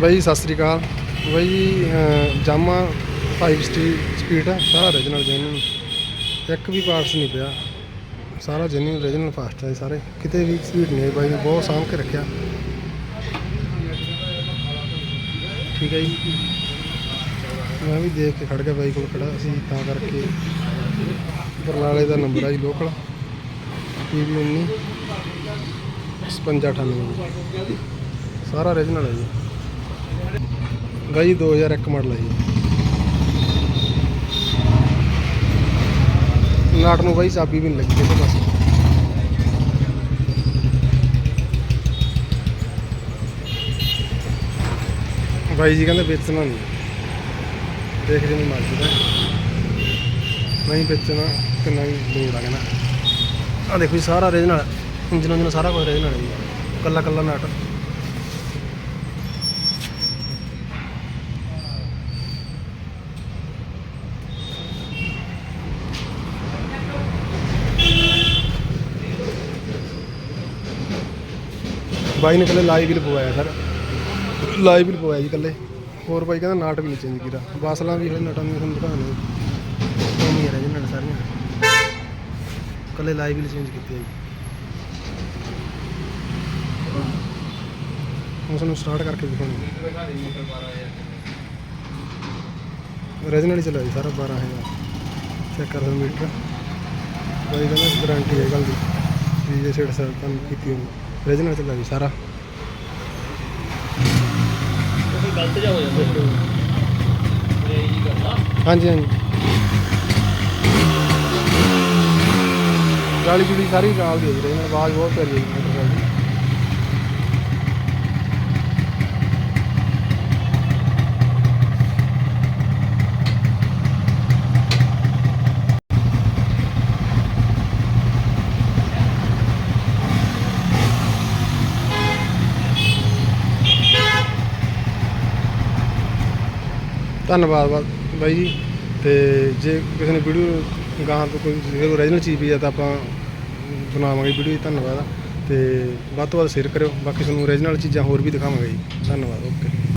ਬਾਈ, ਸਤਿ ਸ੍ਰੀ ਅਕਾਲ। ਬਾਈ ਜੀ ਜਾਮਾ 5 ਸਟੀ ਸਪੀਡ ਹੈ ਸਾਰਾ ਰੀਜਨਲ ਜੈਨੂਨ ਇੱਕ ਵੀ ਪਾਰਟਸ ਨਹੀਂ ਪਿਆ। ਸਾਰਾ ਜੈਨੂਨ ਰੀਜਨਲ ਫਾਸਟ ਹੈ ਸਾਰੇ। ਕਿਤੇ ਵੀ ਸਪੀਡ ਨਹੀਂ ਹੈ ਬਾਈ ਨੇ ਬਹੁਤ ਸਾਂਭ ਕੇ ਰੱਖਿਆ। ਠੀਕ ਹੈ ਜੀ। ਮੈਂ ਵੀ ਦੇਖ ਕੇ ਖੜ ਗਿਆ ਬਾਈ ਕੋਲ ਖੜਾ ਸੀ ਤਾਂ ਕਰਕੇ। ਬਰਨਾਲੇ ਦਾ ਨੰਬਰ ਆ ਜੀ ਲੋਕਲ ਪੀਵੀ 19 5598 ਸਾਰਾ ਰੀਜਨਲ ਹੈ ਜੀ। ਗਾਈ 2001 ਮਾਡਲ ਹੈ ਜੀ। ਨਾਟ ਨੂੰ ਬਾਈ ਚਾਬੀ ਵੀ ਨਹੀਂ ਲੱਗੀ ਕਿਸੇ ਪਾਸੇ। ਬਾਈ ਜੀ ਕਹਿੰਦੇ ਵੇਚਣਾ ਨਹੀਂ ਦੇਖ ਜੀ ਮਰਜ਼ੀ ਦਾ। ਨਹੀਂ ਵੇਚਣਾ ਕਿੰਨਾ ਵੀ ਲੋੜ ਆ ਕਹਿੰਦਾ। ਆ ਦੇਖੋ ਜੀ, ਸਾਰਾ ਰੀਜਨਲ ਇੰਜਨ ਇੰਜਨ ਸਾਰਾ ਕੁਝ ਰੀਜਨਲ ਹੈ ਜੀ। ਕੱਲਾ ਕੱਲਾ ਨਾਟ। ਬਾਈ ਨੇ ਕੱਲੇ ਲਾਈਵ ਵੀ ਪਵਾਇਆ ਸਰ। ਲਾਈਵ ਵੀ ਪਵਾਇਆ ਜੀ ਕੱਲੇ ਹੋਰ ਬਾਈ ਕਹਿੰਦਾ ਨਾਟ ਵੀ ਨਹੀਂ ਚੇਂਜ ਕੀਤਾ। ਬਾਸਲਾਂ ਵੀ ਹੋਏ ਨਟਾਂ ਵੀ ਤੁਹਾਨੂੰ ਦਿਖਾਉਣੇ ਨਹੀਂ ਰਹੇ ਜਨਾਂ ਸਾਰੀਆਂ। ਕੱਲੇ ਲਾਈਵ ਵੀ ਚੇਂਜ ਕੀਤੇ ਆ ਜੀ। ਹੁਣ ਤੁਹਾਨੂੰ ਸਟਾਰਟ ਕਰਕੇ ਦਿਖਾਉਣੀ ਰਜਨ ਵਾਲੀ ਚਲਾਈ ਸਾਰਾ 12000 ਚੈੱਕ ਕਰ ਮੀਟਰ। ਬਾਈ ਕਹਿੰਦਾ ਗਾਰੰਟੀ ਹੈ ਗੱਲ ਦੀ। ਜੇ ਸਿਰ ਸਰ ਕੰਮ ਕੀਤੀ ਹੋਣੀ ਸਾਰਾ। ਕੋਈ ਗਲਤ ਜਾ ਹੋ ਜਾਂਦਾ ਇਹ ਜੀ ਗੱਲ ਆ। ਹਾਂਜੀ ਹਾਂਜੀ। ਗਾਲੀ ਗੁਲੀ ਸਾਰੀ ਗਾਲ ਦੀ ਹੈ ਜੀ ਰਜਨ ਆਵਾਜ਼ ਬਹੁਤ ਪਿਆਰੀ ਹੈ ਜੀ। ਦੀ ਧੰਨਵਾਦ ਬਾ- ਬਾਈ ਜੀ। ਤੇ ਜੇ ਕਿਸੇ ਨੇ ਵੀਡੀਓ ਗਾਹਾਂ ਤੋਂ ਕੋਈ ਓਰੀਜਨਲ ਚੀਜ਼ ਵੀ ਆ ਤਾਂ ਆਪਾਂ ਬਣਾਵਾਂਗੇ ਵੀਡੀਓ ਜੀ, ਧੰਨਵਾਦ। ਤੇ ਵੱਧ ਤੋਂ ਵੱਧ ਸ਼ੇਅਰ ਕਰਿਓ। ਬਾਕੀ ਤੁਹਾਨੂੰ ਓਰੀਜਨਲ ਚੀਜ਼ਾਂ ਹੋਰ ਵੀ ਦਿਖਾਵਾਂਗੇ ਜੀ। ਧੰਨਵਾਦ ਓਕੇ